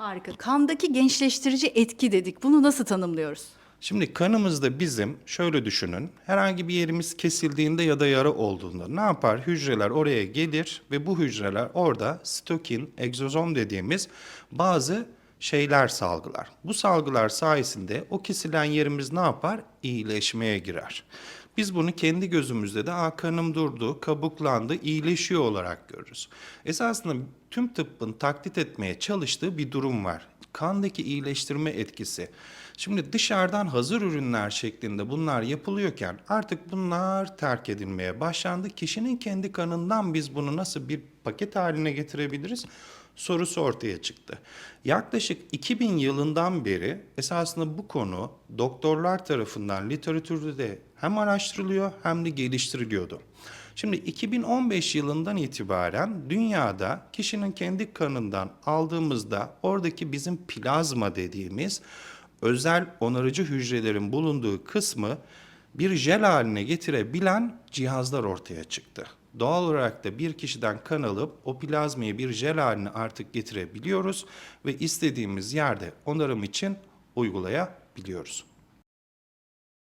Harika. Kandaki gençleştirici etki dedik. Bunu nasıl tanımlıyoruz? Şimdi kanımızda bizim şöyle düşünün. Herhangi bir yerimiz kesildiğinde ya da yara olduğunda ne yapar? Hücreler oraya gelir ve bu hücreler orada stokin, egzozom dediğimiz bazı şeyler salgılar. Bu salgılar sayesinde o kesilen yerimiz ne yapar? İyileşmeye girer. Biz bunu kendi gözümüzde de Aa, kanım durdu, kabuklandı, iyileşiyor olarak görürüz. Esasında tüm tıbbın taklit etmeye çalıştığı bir durum var. Kandaki iyileştirme etkisi. Şimdi dışarıdan hazır ürünler şeklinde bunlar yapılıyorken artık bunlar terk edilmeye başlandı. Kişinin kendi kanından biz bunu nasıl bir paket haline getirebiliriz? sorusu ortaya çıktı. Yaklaşık 2000 yılından beri esasında bu konu doktorlar tarafından literatürde de hem araştırılıyor hem de geliştiriliyordu. Şimdi 2015 yılından itibaren dünyada kişinin kendi kanından aldığımızda oradaki bizim plazma dediğimiz özel onarıcı hücrelerin bulunduğu kısmı bir jel haline getirebilen cihazlar ortaya çıktı. Doğal olarak da bir kişiden kan alıp o plazmayı bir jel haline artık getirebiliyoruz ve istediğimiz yerde onarım için uygulayabiliyoruz.